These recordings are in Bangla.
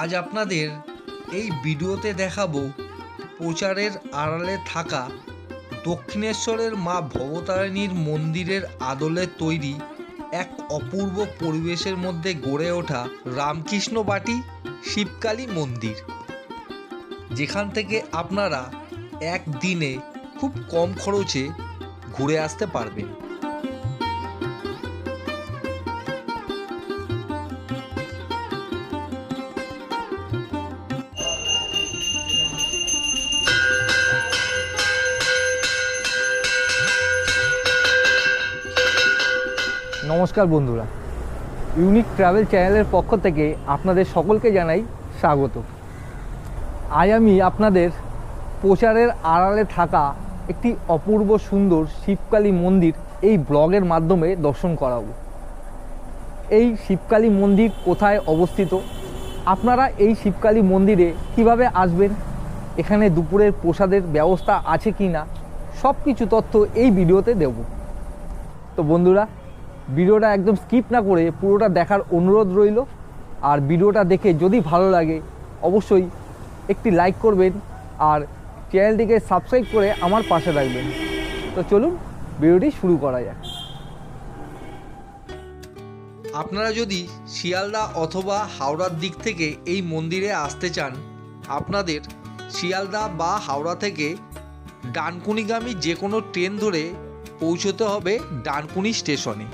আজ আপনাদের এই ভিডিওতে দেখাবো প্রচারের আড়ালে থাকা দক্ষিণেশ্বরের মা ভবতারিণীর মন্দিরের আদলে তৈরি এক অপূর্ব পরিবেশের মধ্যে গড়ে ওঠা রামকৃষ্ণ বাটি শিবকালী মন্দির, যেখান থেকে আপনারা একদিনে খুব কম খরচে ঘুরে আসতে পারবেন। নমস্কার বন্ধুরা। ইউনিক ট্রাভেল চ্যানেলের পক্ষ থেকে আপনাদের সকলকে জানাই স্বাগত। আজ আমি আপনাদের প্রচারের আড়ালে থাকা একটি অপূর্ব সুন্দর শিবকালী মন্দির এই ব্লগের মাধ্যমে দর্শন করাবো। এই শিবকালী মন্দির কোথায় অবস্থিত? আপনারা এই শিবকালী মন্দিরে কীভাবে আসবেন? এখানে দুপুরের প্রসাদের ব্যবস্থা আছে কি না সব কিছু তথ্য এই ভিডিওতে দেব। তো বন্ধুরা ভিডিওটা একদম স্কিপ না করে পুরোটা দেখার অনুরোধ রইল। আর ভিডিওটা দেখে যদি ভালো লাগে, অবশ্যই একটি লাইক করবেন আর চ্যানেলটিকে সাবস্ক্রাইব করে আমার পাশে রাখবেন তো চলুন, ভিডিওটি শুরু করা যাক। আপনারা যদি শিয়ালদা অথবা হাওড়ার দিক থেকে এই মন্দিরে আসতে চান, আপনাদের শিয়ালদা বা হাওড়া থেকে ডানকুনিগামী যে কোনো ট্রেন ধরে পৌঁছতে হবে ডানকুনি স্টেশনে।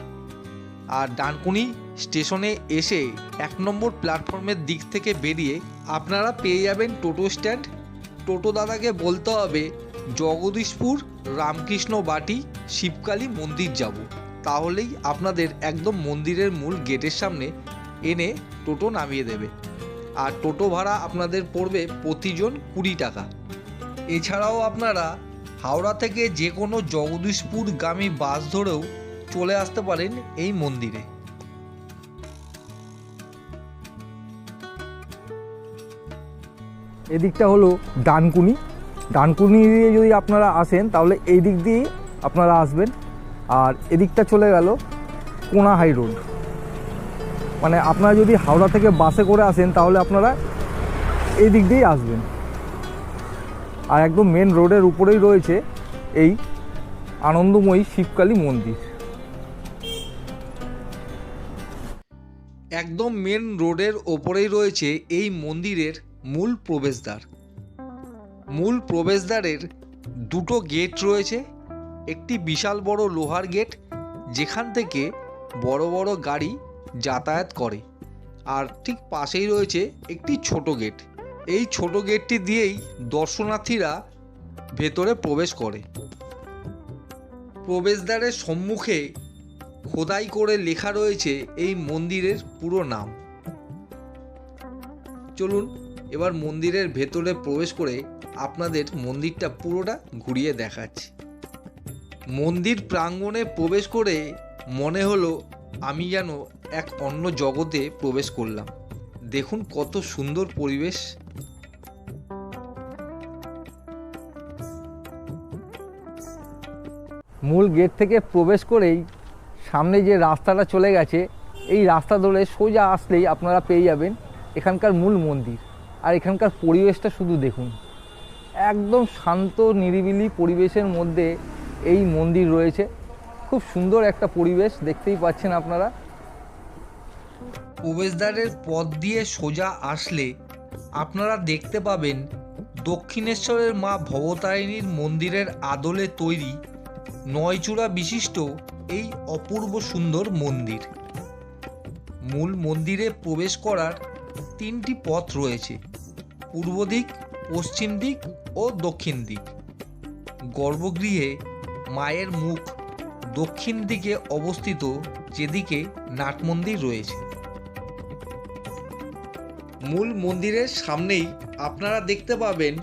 আর ডানকুনি স্টেশনে এসে এক নম্বর প্ল্যাটফর্মের দিক থেকে বেরিয়ে আপনারা পেয়ে যাবেন টোটো স্ট্যান্ড। টোটো দাদাকে বলতে হবে, জগদীশপুর রামকৃষ্ণ বাটি শিবকালী মন্দির যাব। তাহলেই আপনাদের একদম মন্দিরের মূল গেটের সামনে এনে টোটো নামিয়ে দেবে। আর টোটো ভাড়া আপনাদের পড়বে প্রতিজন কুড়ি টাকা। এছাড়াও আপনারা হাওড়া থেকে যে কোনো জগদীশপুরগামী বাস ধরেও চলে আসতে পারেন এই মন্দিরে। এদিকটা হলো ডানকুনি। ডানকুনি দিয়ে যদি আপনারা আসেন, তাহলে এই দিক দিয়েই আপনারা আসবেন। আর এদিকটা চলে গেল কোনা হাই রোড। মানে আপনারা যদি হাওড়া থেকে বাসে করে আসেন, তাহলে আপনারা এই দিক দিয়েই আসবেন। আর একদম মেন রোডের উপরেই রয়েছে এই আনন্দময়ী শিবকালী মন্দির। একদম মেন রোডের ওপরেই রয়েছে এই মন্দিরের মূল প্রবেশদ্বার। মূল প্রবেশদ্বারের দুটো গেট রয়েছে, একটি বিশাল বড় লোহার গেট যেখান থেকে বড় বড় গাড়ি যাতায়াত করে, আর ঠিক পাশেই রয়েছে একটি ছোট গেট এই ছোট গেটটি দিয়েই দর্শনার্থীরা ভেতরে প্রবেশ করে। প্রবেশদ্বারের সম্মুখে খোদাই করে লেখা রয়েছে এই মন্দিরের পুরো নাম। চলুন, এবার মন্দিরের ভেতরে প্রবেশ করে আপনাদের মন্দিরটা পুরোটা ঘুরিয়ে দেখাচ্ছি। মন্দির প্রাঙ্গণে প্রবেশ করে মনে হলো আমি যেন এক অন্য জগতে প্রবেশ করলাম। দেখুন কত সুন্দর পরিবেশ। মূল গেট থেকে প্রবেশ করেই সামনে যে রাস্তাটা চলে গেছে, এই রাস্তা ধরে সোজা আসলেই আপনারা পেয়ে যাবেন এখানকার মূল মন্দির। আর এখানকার পরিবেশটা শুধু দেখুন। একদম শান্ত, নিরিবিলি পরিবেশের মধ্যে এই মন্দির রয়েছে। খুব সুন্দর একটা পরিবেশ, দেখতেই পাচ্ছেন আপনারা। প্রবেশদ্বারের পথ দিয়ে সোজা আসলে আপনারা দেখতে পাবেন দক্ষিণেশ্বরের মা ভবতারিণীর মন্দিরের আদলে তৈরি নয়চূড়া বিশিষ্ট এই অপূর্ব সুন্দর মন্দির। মূল মন্দিরে প্রবেশ করার তিনটি পথ রয়েছে। পূর্ব দিক, পশ্চিম দিক ও দক্ষিণ দিক। গর্ভগৃহে মায়ের মুখ দক্ষিণ দিকে অবস্থিত যেদিকে নাট মন্দির রয়েছে। মূল মন্দিরের সামনেই আপনারা দেখতে পাবেন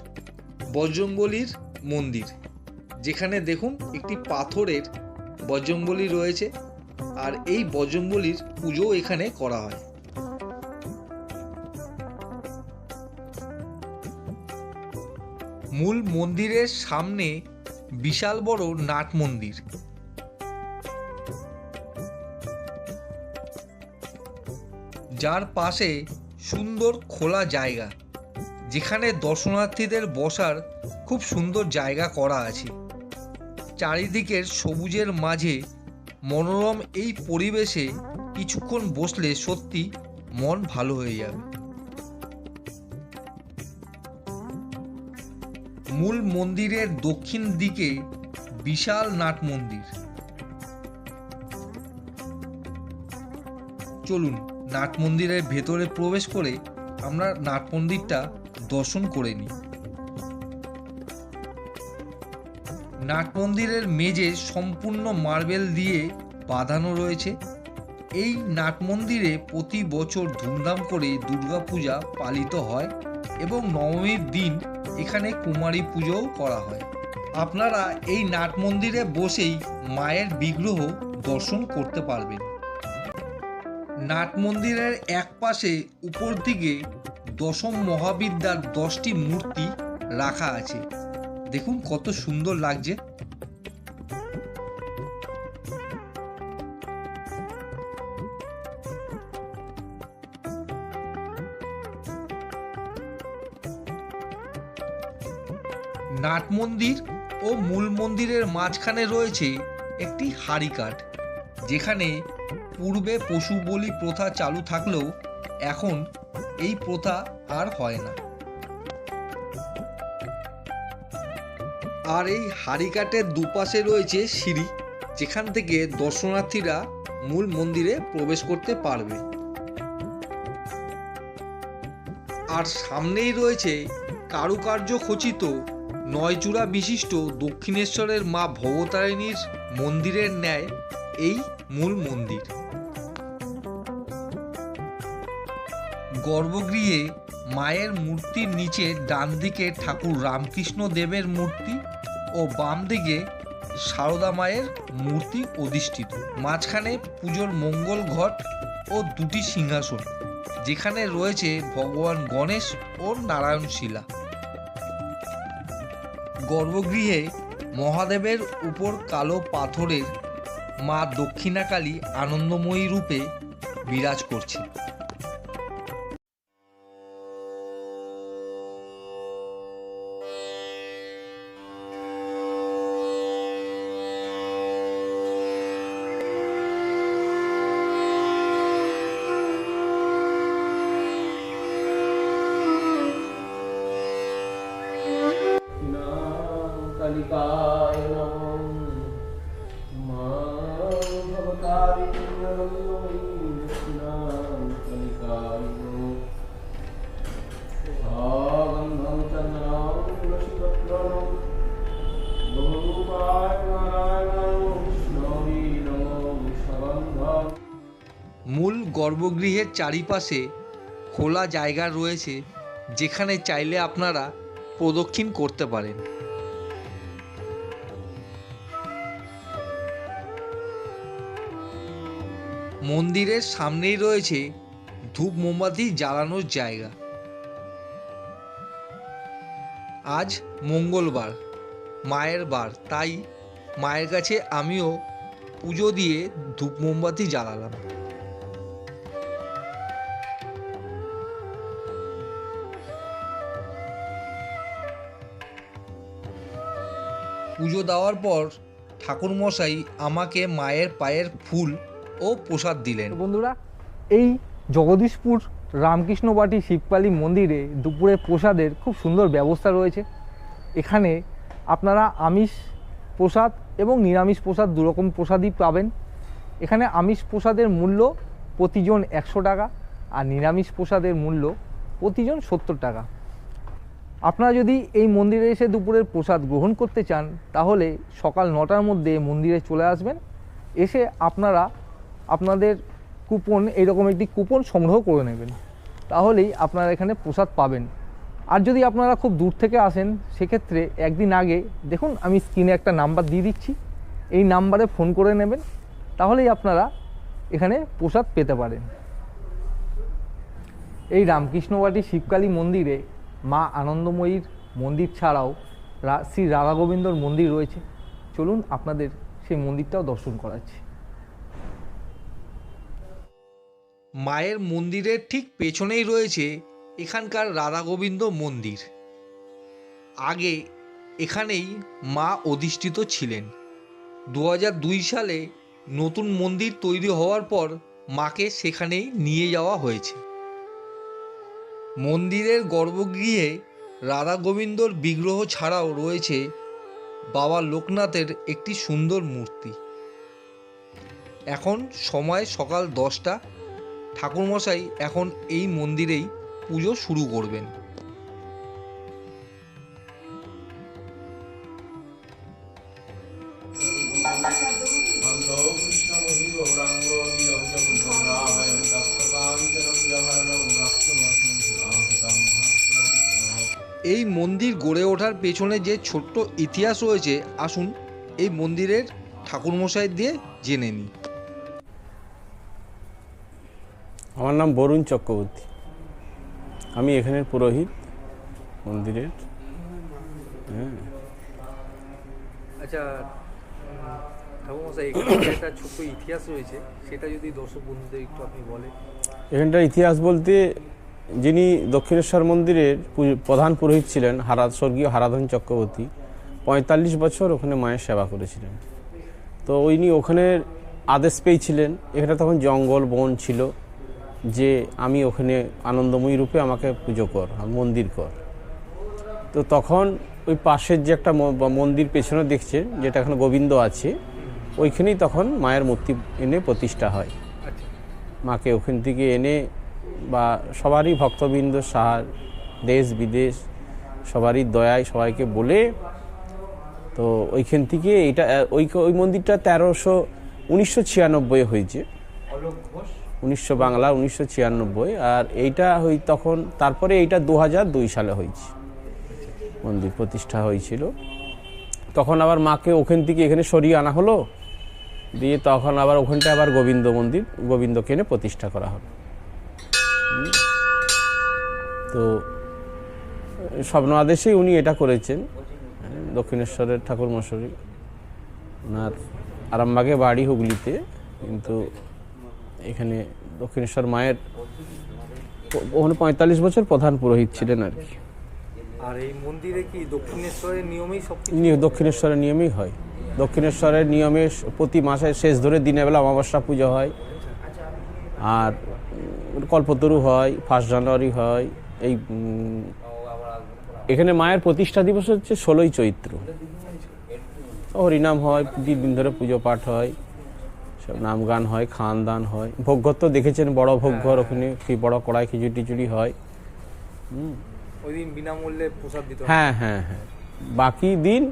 বজরঙ্গলির মন্দির। যেখানে দেখুন একটি পাথরের বজরঙ্গলি রয়েছে আর এই বজরঙ্গলির পুজো এখানে করা হয়। মূল মন্দিরের সামনে বিশাল বড় নাট মন্দির। যার পাশে সুন্দর খোলা জায়গা, যেখানে দর্শনার্থীদের বসার খুব সুন্দর জায়গা করা আছে। চারিদিকের সবুজের মাঝে মনোরম এই পরিবেশে কিছুক্ষণ বসলে সত্যি মন ভালো হয়ে যাবে। মূল মন্দিরের দক্ষিণ দিকে বিশাল নাট মন্দির। চলুন নাট মন্দিরের ভেতরে প্রবেশ করে আমরা নাট মন্দিরটা দর্শন করে নিই। নাট মন্দিরের মেঝে সম্পূর্ণ মার্বেল দিয়ে বাঁধানো রয়েছে। এই নাট মন্দিরে প্রতি বছর ধুমধাম করে দুর্গাপূজা পালিত হয় এবং নবমীর দিন এখানে কুমারী পুজোও করা হয়। আপনারা এই নাট মন্দিরে বসেই মায়ের বিগ্রহ দর্শন করতে পারবেন। নাট মন্দিরের এক পাশে উপর দিকে দশম মহাবিদ্যার দশটি মূর্তি রাখা আছে। দেখুন কত সুন্দর লাগছে। নাট মন্দির ও মূল মন্দিরের মাঝখানে রয়েছে একটি হাড়িকাঠ, যেখানে পূর্বে পশু বলি প্রথা চালু থাকলেও এখন এই প্রথা আর হয় না। আর এই হাড়িকাঠের দুপাশে রয়েছে সিঁড়ি, যেখান থেকে দর্শনার্থীরা মূল মন্দিরে প্রবেশ করতে পারবে। আর সামনেই রয়েছে কারুকার্য খচিত নয়চূড়া বিশিষ্ট দক্ষিণেশ্বরের মা ভবতারিণীর মন্দিরের ন্যায় এই মূল মন্দির। গর্ভগৃহে মায়ের মূর্তির নিচে ডান দিকে ঠাকুর রামকৃষ্ণ দেবের মূর্তি ও বাম দিকে সারদা মায়ের মূর্তি অধিষ্ঠিত। মাঝখানে পুজোর মঙ্গল ঘট ও দুটি সিংহাসন, যেখানে রয়েছে ভগবান গণেশ ও নারায়ণ শিলা। গর্ভগৃহে মহাদেবের উপর কালো পাথরের মা দক্ষিণাকালী আনন্দময়ী রূপে বিরাজ করছে। চারিপাশে খোলা জায়গা রয়েছে যেখানে চাইলে আপনারা প্রদক্ষিণ করতে পারেন। মন্দিরের সামনেই রয়েছে ধূপ মোমবাতি জ্বালানোর জায়গা। আজ মঙ্গলবার, মায়ের বার, তাই মায়ের কাছে আমিও পুজো দিয়ে ধূপ মোমবাতি জ্বালালাম। পুজো দেওয়ার পর ঠাকুরমশাই আমাকে মায়ের পায়ের ফুল ও প্রসাদ দিলেন। বন্ধুরা, এই জগদীশপুর রামকৃষ্ণ বাটি শিবকালী মন্দিরে দুপুরে প্রসাদের খুব সুন্দর ব্যবস্থা রয়েছে। এখানে আপনারা আমিষ প্রসাদ এবং নিরামিষ প্রসাদ দুরকম প্রসাদই পাবেন। এখানে আমিষ প্রসাদের মূল্য প্রতিজন একশো টাকা আর নিরামিষ প্রসাদের মূল্য প্রতিজন সত্তর টাকা। আপনারা যদি এই মন্দিরে এসে দুপুরের প্রসাদ গ্রহণ করতে চান, তাহলে সকাল নটার মধ্যে মন্দিরে চলে আসবেন। এসে আপনারা আপনাদের কুপন এইরকম একটি কুপন সংগ্রহ করে নেবেন। তাহলেই আপনারা এখানে প্রসাদ পাবেন। আর যদি আপনারা খুব দূর থেকে আসেন, সেক্ষেত্রে একদিন আগে দেখুন, আমি স্ক্রিনে একটা নাম্বার দিয়ে দিচ্ছি। এই নাম্বারে ফোন করে নেবেন, তাহলেই আপনারা এখানে প্রসাদ পেতে পারেন। এই রামকৃষ্ণবাটি শিবকালী মন্দিরে মা আনন্দময়ীর মন্দির ছাড়াও শ্রী রাধা গোবিন্দর মন্দির রয়েছে। চলুন আপনাদের সেই মন্দিরটাও দর্শন করাচ্ছি। মায়ের মন্দিরের ঠিক পেছনেই রয়েছে এখানকার রাধা গোবিন্দ মন্দির। আগে এখানেই মা অধিষ্ঠিত ছিলেন। দু দুই সালে নতুন মন্দির তৈরি হওয়ার পর মাকে সেখানেই নিয়ে যাওয়া হয়েছে। মন্দিরের গর্ভগৃহে রাধা গোবিন্দর বিগ্রহ ছাড়াও রয়েছে বাবা লোকনাথের একটি সুন্দর মূর্তি। এখন সময় সকাল দশটা। ঠাকুরমশাই এখন এই মন্দিরেই পুজো শুরু করবেন। এই মন্দির গড়ে ওঠার পেছনে যে ছোট্ট ইতিহাস রয়েছে আসুন এই মন্দিরের ঠাকুরমশাই দিয়ে জেনে নিই। আমার নাম বরুণ চক্রবর্তী। আমি এখানের পুরোহিত মন্দিরের। হ্যাঁ। আচ্ছা ঠাকুরমশাই এখানে একটা ছোট্ট ইতিহাস রয়েছে সেটা যদি দর্শক বন্ধুদের একটু আপনি বলেন। এখানটার ইতিহাস বলতে যিনি দক্ষিণেশ্বর মন্দিরের প্রধান পুরোহিত ছিলেন হারা স্বর্গীয় হারাধন চক্রবর্তী পঁয়তাল্লিশ বছর ওখানে মায়ের সেবা করেছিলেন। তো উনি ওখানে আদেশ পেয়েছিলেন এখানে তখন জঙ্গল বন ছিল যে আমি ওখানে আনন্দময়ী রূপে আমাকে পুজো কর মন্দির কর। তো তখন ওই পাশের যে একটা মন্দির পেছনে দেখছেন যেটা এখানে গোবিন্দ আছে ওইখানেই তখন মায়ের মূর্তি এনে প্রতিষ্ঠা হয়। আচ্ছা। মাকে ওখান থেকে এনে বা সবারই ভক্তবৃন্দ সাহার দেশ বিদেশ সবারই দয়ায় সবাইকে বলে তো ওইখান থেকে এইটা ওই ওই মন্দিরটা তেরোশো উনিশশো ছিয়ানব্বই হয়েছে। উনিশশো বাংলা উনিশশো ছিয়ানব্বই আর এইটা হই তখন তারপরে এইটা দু হাজার দুই সালে হয়েছে। মন্দির প্রতিষ্ঠা হয়েছিল। তখন আবার মাকে ওখান থেকে এখানে সরিয়ে আনা হলো। দিয়ে তখন আবার ওখানটায় আবার গোবিন্দ মন্দির গোবিন্দকে এনে প্রতিষ্ঠা করা হলো। তো স্বপ্ন আদেশেই উনি এটা করেছেন। দক্ষিণেশ্বরের ঠাকুর মশারি ওনার আরামবাগে বাড়ি হুগলিতে কিন্তু এখানে দক্ষিণেশ্বর মায়ের ওখানে পঁয়তাল্লিশ বছর প্রধান পুরোহিত ছিলেন আর কি। আর এই মন্দিরে কি দক্ষিণেশ্বরের নিয়মেই সব দক্ষিণেশ্বরের নিয়মেই হয়। দক্ষিণেশ্বরের নিয়মে প্রতি মাসের শেষ ধরে দিনের বেলা অমাবস্যা পুজো হয়। আর কল্পতরু হয় ফার্স্ট জানুয়ারি হয়। এই এখানে মায়ের প্রতিষ্ঠা দিবস হচ্ছে ষোলোই চৈত্র। হরিনাম হয় দুই দিন ধরে পুজো পাঠ হয় সব নাম গান হয় খান দান হয়। ভোগ্যর তো দেখেছেন বড় ভোগ্যর ওখানে কি বড় কড়াই খিচুড়ি টিচুড়ি হয়। বিনামূল্যে প্রসাদ দিতে হ্যাঁ। হ্যাঁ হ্যাঁ বাকি দিন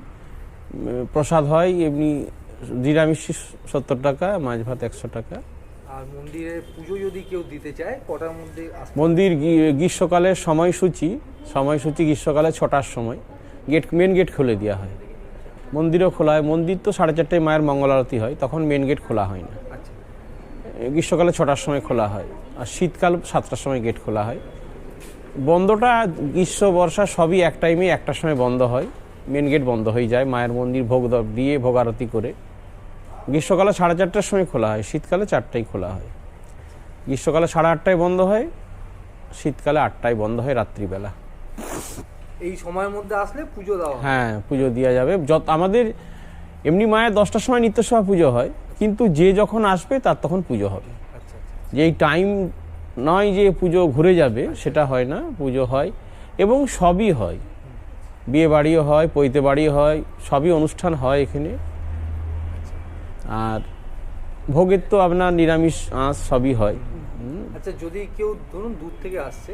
প্রসাদ হয় এমনি নিরামিষ সত্তর টাকা মাছ ভাত একশো টাকা। আর মন্দিরে পুজো যদি কেউ দিতে চায় কটার মধ্যে মন্দির গ্রীষ্মকালের সময়সূচি সময়সূচি গ্রীষ্মকালে ছটার সময়। গেট মেন গেট খুলে দেওয়া হয়। মন্দিরও খোলা হয়। মন্দির তো সাড়ে চারটায় মায়ের মঙ্গল আরতি হয় তখন মেন গেট খোলা হয় না। আচ্ছা। গ্রীষ্মকালে ছটার সময় খোলা হয় আর শীতকাল সাতটার সময় গেট খোলা হয়। বন্ধটা গ্রীষ্ম বর্ষা সবই এক টাইমে একটার সময় বন্ধ হয়। মেন গেট বন্ধ হয়ে যায় মায়ের মন্দির ভোগ দিয়ে ভোগ আরতি করে। গ্রীষ্মকালে সাড়ে চারটার সময় খোলা হয় শীতকালে চারটায় খোলা হয়। গ্রীষ্মকালে সাড়ে আটটায় বন্ধ হয় শীতকালে আটটায় বন্ধ হয় রাত্রিবেলা। এই সময়ের মধ্যে আসলে পুজো দেওয়া হ্যাঁ। পুজো দেওয়া যাবে। যত আমাদের এমনি মায়ের দশটার সময় নিত্যসভা পুজো হয় কিন্তু যে যখন আসবে তার তখন পুজো হবে। আচ্ছা আচ্ছা। যে এই টাইম নয় যে পুজো ঘুরে যাবে সেটা হয় না পুজো হয় এবং সবই হয়। বিয়ে বাড়িও হয় পৈতে বাড়ি হয় সবই অনুষ্ঠান হয় এখানে। আর ভোগের তো আপনার নিরামিষ আঁশ সবই হয়। আচ্ছা যদি কেউ ধরুন দূর থেকে আসছে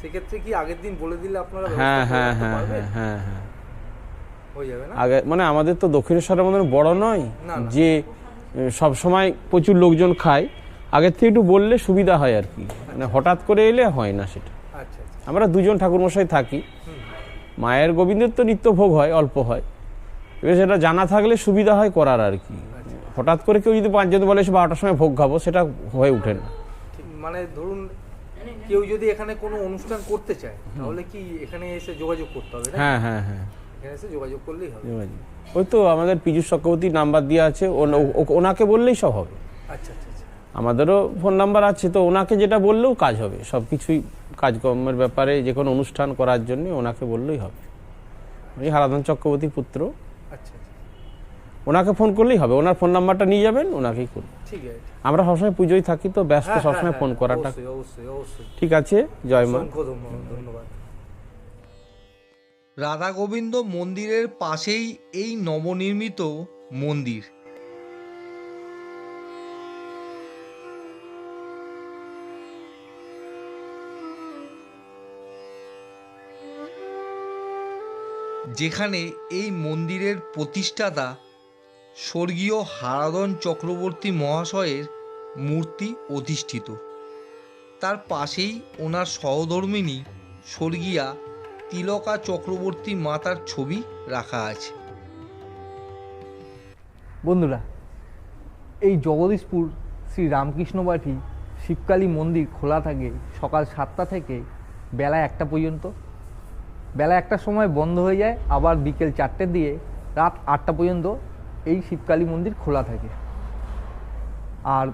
সেক্ষেত্রে কি আগের দিন বলে দিলে আপনারা হ্যাঁ হ্যাঁ হ্যাঁ হ্যাঁ হ্যাঁ হ্যাঁ। হয়ে আগে মানে আমাদের তো দক্ষিণেশ্বরের মতন বড় নয়। যে সব সময় প্রচুর লোকজন খায়। আগের থেকে একটু বললে সুবিধা হয় আর কি। মানে হঠাৎ করে এলে হয় না সেটা। আচ্ছা আচ্ছা। আমরা দুজন ঠাকুরমশাই থাকি। মায়ের গোবিন্দের তো নিত্য ভোগ হয় অল্প হয়। এবার সেটা জানা থাকলে সুবিধা হয় করার আর কি। হঠাৎ করে কেউ যদি পাঁচজন বলে এসে বারোটার সময় ভোগ খাব সেটা হয়ে ওঠে না। মানে ধরুন কেউ যদি এখানে কোনো অনুষ্ঠান করতে চায় তাহলে কি এখানে এসে যোগাযোগ করতে হবে হ্যাঁ হ্যাঁ হ্যাঁ। এখানে এসে যোগাযোগ করলেই হবে। ওই তো আমাদের পীযুষ চক্রবর্তীর নাম্বার দেওয়া আছে ও- ওনাকে বললেই সব হবে। আচ্ছা আচ্ছা আচ্ছা। আমাদেরও ফোন নাম্বার আছে তো ওনাকে যেটা বললেও কাজ হবে। সব কিছুই কাজকর্মের ব্যাপারে যে কোনো অনুষ্ঠান করার জন্য ওনাকে বললেই হবে। উনি হারাধন চক্রবর্তী পুত্র। আচ্ছা। ওনাকে ফোন করলেই হবে। ওনার ফোন নাম্বারটা নিয়ে যাবেন ওনাকেই করুন। ঠিক আছে। আমরা সবসময় পুজোয় থাকি তো ব্যস্ত হ্যাঁ, সবসময় ফোন করাটা। অবশ্যই অবশ্যই অবশ্যই। ঠিক আছে জয় মা। ধন্যবাদ ধন্যবাদ। রাধা গোবিন্দ মন্দিরের পাশেই এই নবনির্মিত মন্দির। যেখানে এই মন্দিরের প্রতিষ্ঠাতা স্বর্গীয় হারাধন চক্রবর্তী মহাশয়ের মূর্তি অধিষ্ঠিত। তার পাশেই ওনার সহধর্মিণী স্বর্গীয়া তিলকা চক্রবর্তী মাতার ছবি রাখা আছে। বন্ধুরা, এই জগদীশপুর শ্রী রামকৃষ্ণ বাটি শিবকালী মন্দির খোলা থাকে সকাল সাতটা থেকে বেলা একটা পর্যন্ত। বেলা একটার সময় বন্ধ হয়ে যায়, আবার বিকেল চারটে দিয়ে রাত আটটা পর্যন্ত এই শিবকালী মন্দির খোলা থাকে। আর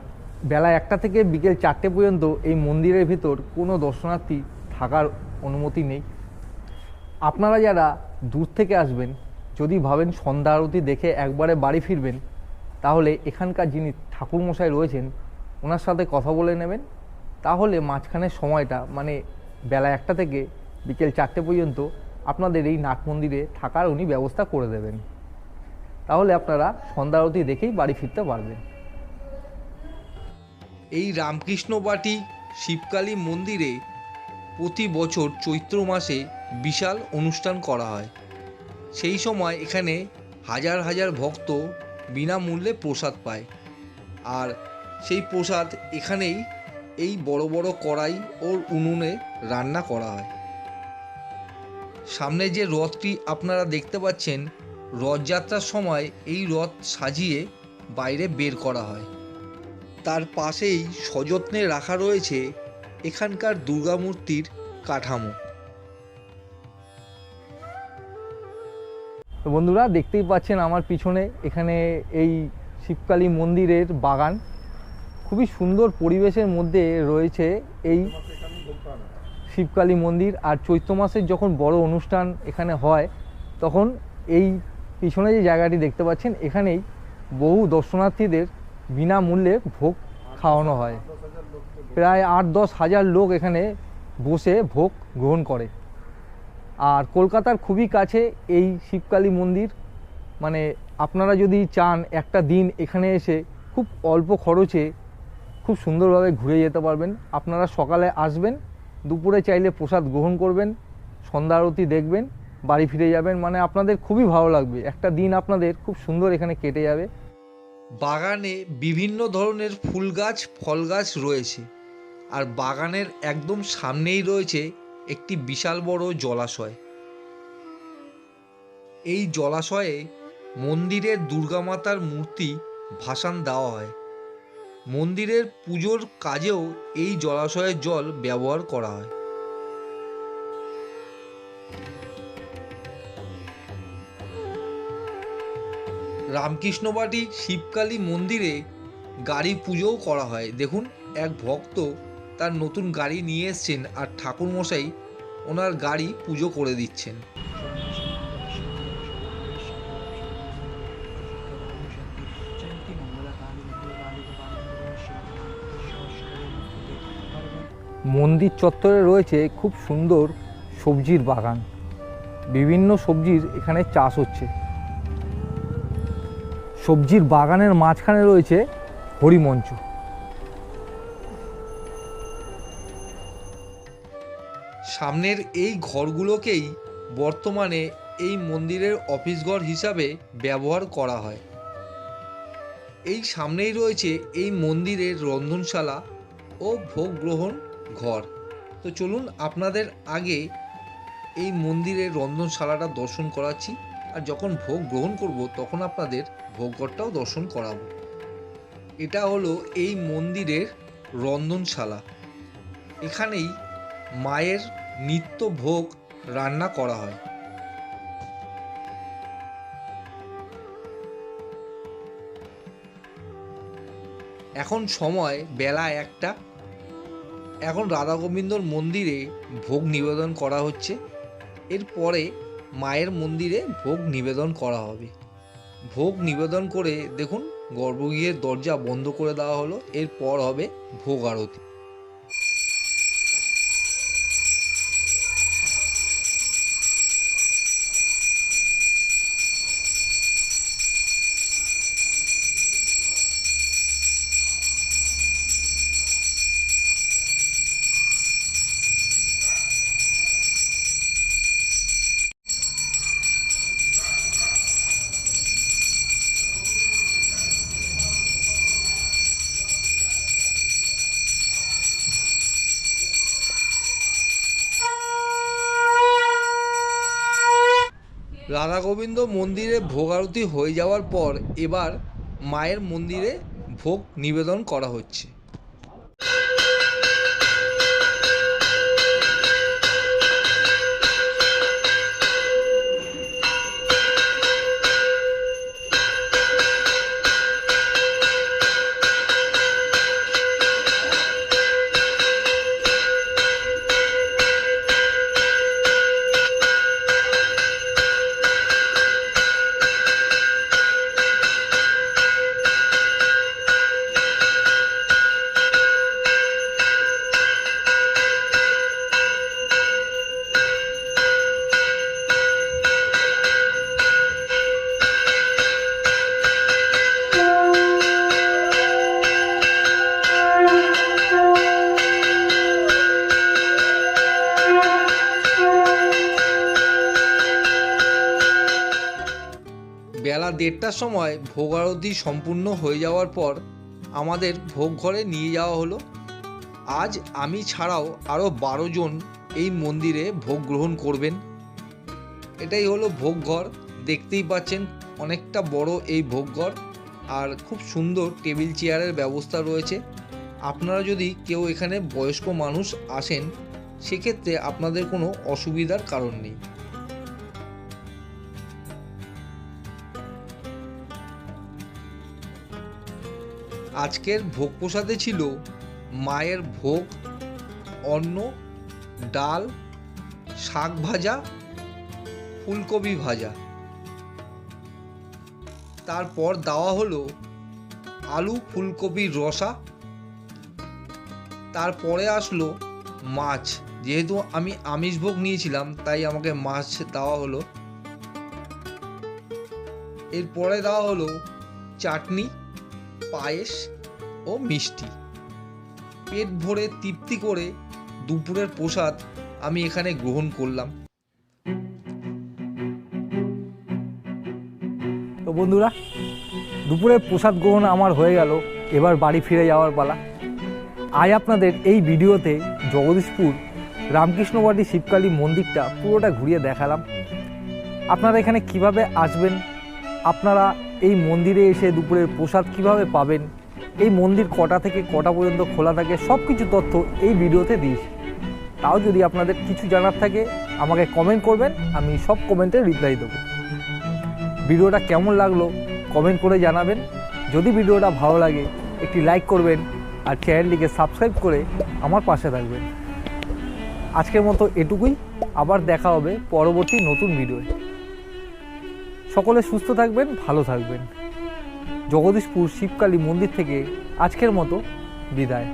বেলা একটা থেকে বিকেল চারটে পর্যন্ত এই মন্দিরের ভেতর কোনো দর্শনার্থী থাকার অনুমতি নেই। আপনারা যারা দূর থেকে আসবেন, যদি ভাবেন সন্ধ্যা আরতি দেখে একবারে বাড়ি ফিরবেন, তাহলে এখানকার যিনি ঠাকুরমশাই রয়েছেন, ওনার সাথে কথা বলে নেবেন। তাহলে মাঝখানের সময়টা মানে বেলা একটা থেকে বিকেল চারটে পর্যন্ত আপনাদের এই নাট মন্দিরে থাকার উনি ব্যবস্থা করে দেবেন। তাহলে আপনারা সন্ধ্যা আরতি দেখেই বাড়ি ফিরতে পারবেন। এই রামকৃষ্ণ বাটি শিবকালী মন্দিরে প্রতি বছর চৈত্র মাসে বিশাল অনুষ্ঠান করা হয়। সেই সময় এখানে হাজার হাজার ভক্ত বিনামূল্যে প্রসাদ পায়। আর সেই প্রসাদ এখানেই এই বড় বড় কড়াই ও উনুনে রান্না করা হয়। সামনে যে রথটি আপনারা দেখতে পাচ্ছেন রথযাত্রার সময় এই রথ সাজিয়ে বাইরে বের করা হয়। তার পাশেই সযত্নে রাখা রয়েছে এখানকার দুর্গামূর্তির কাঠামো। তো বন্ধুরা, দেখতেই পাচ্ছেন আমার পিছনে এখানে এই শিবকালী মন্দিরের বাগান। খুবই সুন্দর পরিবেশের মধ্যে রয়েছে এই শিবকালী মন্দির। আর চৈত্র মাসের যখন বড় অনুষ্ঠান এখানে হয়, তখন এই পিছনে যে জায়গাটি দেখতে পাচ্ছেন, এখানেই বহু দর্শনার্থীদের বিনামূল্যে ভোগ খাওয়ানো হয়। প্রায় আট দশ হাজার লোক এখানে বসে ভোগ গ্রহণ করে। আর কলকাতার খুবই কাছে এই শিবকালী মন্দির। মানে আপনারা যদি চান একটা দিন এখানে এসে খুব অল্প খরচে খুব সুন্দরভাবে ঘুরে যেতে পারবেন, আপনারা সকালে আসবেন, দুপুরে চাইলে প্রসাদ গ্রহণ করবেন, সন্ধ্যা আরতি দেখবেন বাড়ি ফিরে যাবেন মানে আপনাদের খুবই ভালো লাগবে। একটা দিন আপনাদের খুব সুন্দর এখানে কেটে যাবে। বাগানে বিভিন্ন ধরনের ফুল গাছ, ফল গাছ রয়েছে। আর বাগানের একদম সামনেই রয়েছে একটি বিশাল বড় জলাশয়। এই জলাশয়ে মন্দিরের দুর্গামাতার মূর্তি ভাসান দেওয়া হয়। মন্দিরের পুজোর কাজেও এই জলাশয়ের জল ব্যবহার করা হয়। রামকৃষ্ণবাটি শিবকালী মন্দিরে গাড়ি পুজোও করা হয়। দেখুন, এক ভক্ত তার নতুন গাড়ি নিয়ে এসছেন আর ঠাকুরমশাই ওনার গাড়ি পুজো করে দিচ্ছেন। মন্দির চত্বরে রয়েছে খুব সুন্দর সবজির বাগান। বিভিন্ন সবজির এখানে চাষ হচ্ছে। সবজির বাগানের মাঝখানে রয়েছে হরিমঞ্চ। সামনের এই ঘরগুলোকেই বর্তমানে এই মন্দিরের অফিস ঘর হিসাবে ব্যবহার করা হয়। এই সামনেই রয়েছে এই মন্দিরের রন্ধনশালা ও ভোগ গ্রহণ ঘর। তো চলুন আপনাদের আগে এই মন্দিরের রন্ধনশালাটা দর্শন করাচ্ছি। আর যখন ভোগ গ্রহণ করব, তখন আপনাদের ভোগঘরটাও দর্শন করাবো। এটা হলো এই মন্দিরের রন্ধনশালা। এখানেই মায়ের নিত্য ভোগ রান্না করা হয়। এখন সময় বেলা একটা। এখন রাধা গোবিন্দর মন্দিরে ভোগ নিবেদন করা হচ্ছে। এরপরে মায়ের মন্দিরে ভোগ নিবেদন করা হবে। ভোগ নিবেদন করে দেখুন গর্ভগৃহের দরজা বন্ধ করে দেওয়া হলো এরপর হবে ভোগ আরতি। রাধা গোবিন্দ মন্দিরে ভোগ আরতি হয়ে যাওয়ার পর এবার মায়ের মন্দিরে ভোগ নিবেদন করা হচ্ছে। বেলা দেড়টার সময় ভোগ আরতি সম্পূর্ণ হয়ে যাওয়ার পর আমাদের ভোগ ঘরে নিয়ে যাওয়া হলো। আজ আমি ছাড়াও আরও বারো জন এই মন্দিরে ভোগ গ্রহণ করবেন। এটাই হলো ভোগ ঘর দেখতেই পাচ্ছেন অনেকটা বড় এই ভোগ ঘর আর খুব সুন্দর টেবিল চেয়ারের ব্যবস্থা রয়েছে। আপনারা যদি কেউ এখানে বয়স্ক মানুষ আসেন, সেক্ষেত্রে আপনাদের কোনো অসুবিধার কারণ নেই। আজকের ভোগ প্রসাদে ছিল মায়ের ভোগ, অন্ন, ডাল, শাক ভাজা, ফুলকপি ভাজা। তারপর দেওয়া হলো আলু ফুলকপির রসা। তারপরে আসলো মাছ। যেহেতু আমি আমিষ ভোগ নিয়েছিলাম, তাই আমাকে মাছ দেওয়া হলো। এরপরে দেওয়া হলো চাটনি। পায়েস ও মিষ্টি। পেট ভরে তৃপ্তি করে দুপুরের প্রসাদ আমি এখানে গ্রহণ করলাম। তো বন্ধুরা, দুপুরের প্রসাদ গ্রহণ আমার হয়ে গেল, এবার বাড়ি ফিরে যাওয়ার পালা। আজ আপনাদের এই ভিডিওতে জগদীশপুর রামকৃষ্ণবাড়ি শিবকালী মন্দিরটা পুরোটা ঘুরিয়ে দেখালাম। আপনারা এখানে কীভাবে আসবেন, আপনারা এই মন্দিরে এসে দুপুরের প্রসাদ কীভাবে পাবেন? এই মন্দির কটা থেকে কটা পর্যন্ত খোলা থাকে? সব কিছু তথ্য এই ভিডিওতে দিয়েছি তাও যদি আপনাদের কিছু জানার থাকে, আমাকে কমেন্ট করবেন, আমি সব কমেন্টে রিপ্লাই দেবো। ভিডিওটা কেমন লাগল কমেন্ট করে জানাবেন। যদি ভিডিওটা ভালো লাগে, একটি লাইক করবেন আর চ্যানেলটিকে সাবস্ক্রাইব করে আমার পাশে থাকবেন। আজকের মতো এটুকুই। আবার দেখা হবে পরবর্তী নতুন ভিডিওয়ে সকলে সুস্থ থাকবেন ভালো থাকবেন। জগদীশপুর শিবকালী মন্দির থেকে আজকের মতো বিদায়।